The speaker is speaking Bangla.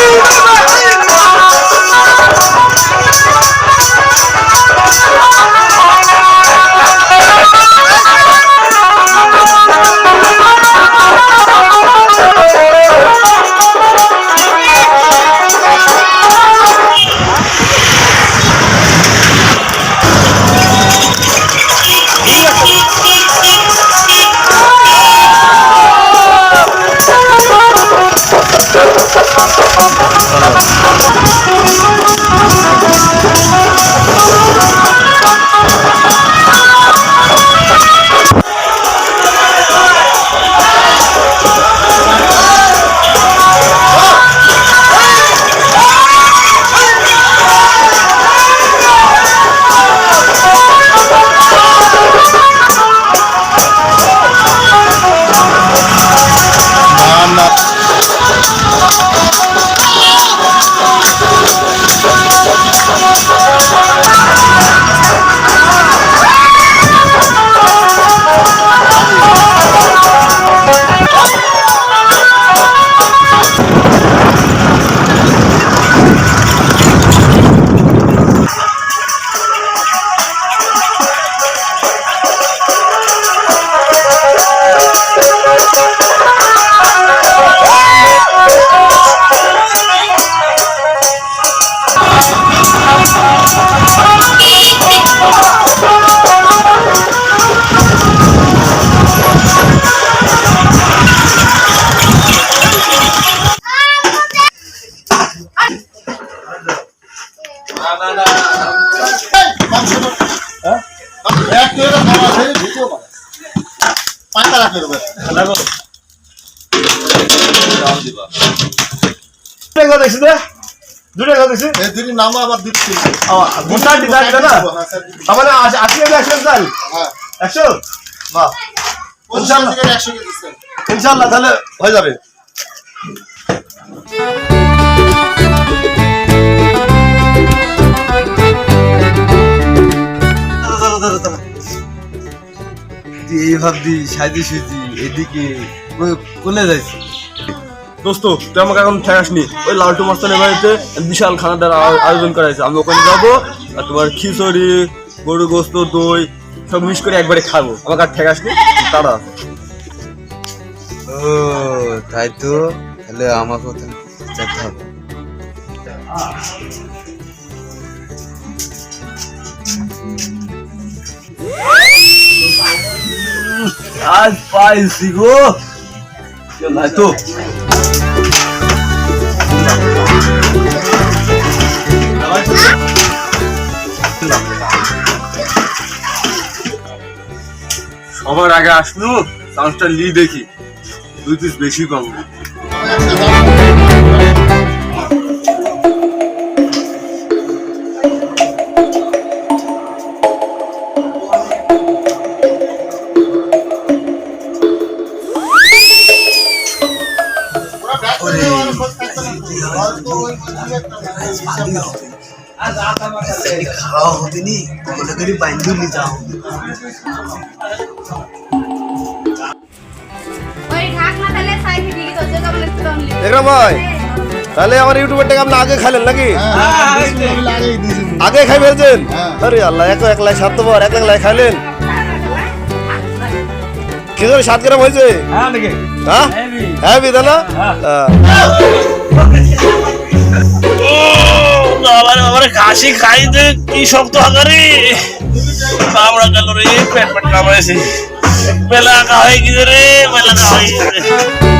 Bye. Oh, my God. একশো বাহ ইনশাল্লাহ তাহলে হয়ে যাবে এই ভাবদি সাইদি সুইদি এদিকে কোনে যাইছি দোস্ত তুই আমাকে এখন ঠেকাসনি ওই লালটু মাস্তানের বাড়িতে বিশাল খানাটার আয়োজন করা হয়েছে। আমি ওখানে যাব আর তোমার খিচুড়ি গরু গোস্ত দই সব মিস করে একবারে খাব। আমাকে আর ঠেকাসনি তারা ও তাই তো? তাহলে ওখানে যেতে হবে। আজ পাইছি গো। নাই তো। সবার আগে আসলো চান্সটা লি দেখি। দুই পিস বেশি পাবো। বলে একটু অনলি দেখলাম ভাই তাহলে আমার ইউটিউবের টাকা আপনি আগে খাইলেন নাকি? আগেই দিয়েছি আগে খাই ফেলছেন হ্যাঁ। আরে আল্লাহ এক একলাই স্বার্থপর এক একলাই খাইলেন। কি করে সাত গ্রাম হয়েছে? হ্যাঁ হ্যাঁ? বিধান আমার আমার কাশি খাই দে কি শক্ত আকারে কামড়া গেল রে পেট পেট কামড়াইছে। বেলা কা হয়ে গেছে রে বেলা কা হয়ে গেছে।